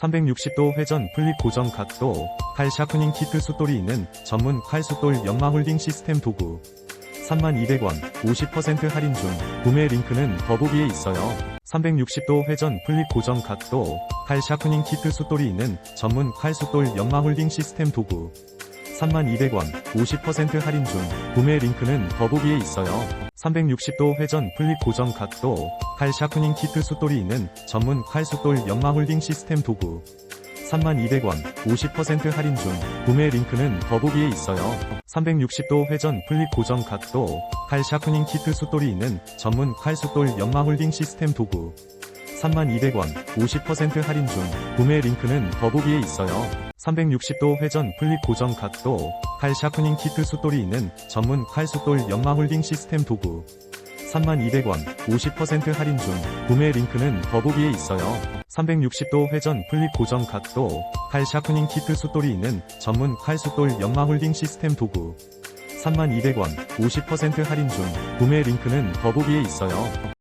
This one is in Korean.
360도 회전 플립 고정 각도, 칼 샤프닝 키트 숫돌이 있는 전문 칼 숫돌 연마 홀딩 시스템 도구. 3200원, 50% 할인 중, 구매 링크는 더보기에 있어요. 360도 회전 플립 고정 각도, 칼 샤프닝 키트 숫돌이 있는 전문 칼 숫돌 연마 홀딩 시스템 도구. 3200원, 50% 할인 중, 구매 링크는 더보기에 있어요. 360도 회전 플립 고정 각도, 칼 샤프닝 키트 숫돌이 있는 전문 칼 숫돌 연마 홀딩 시스템 도구. 3200원, 50% 할인 중, 구매 링크는 더보기에 있어요. 360도 회전 플립 고정 각도, 칼 샤프닝 키트 숫돌이 있는 전문 칼 숫돌 연마 홀딩 시스템 도구. 3200원, 50% 할인 중, 구매 링크는 더보기에 있어요. 360도 회전 플립 고정 각도, 칼 샤프닝 키트 숫돌이 있는 전문 칼 숫돌 연마 홀딩 시스템 도구. 3200원, 50% 할인 중, 구매 링크는 더보기에 있어요. 360도 회전 플립 고정 각도, 칼 샤프닝 키트 숫돌이 있는 전문 칼 숫돌 연마 홀딩 시스템 도구. 3200원, 50% 할인 중, 구매 링크는 더보기에 있어요.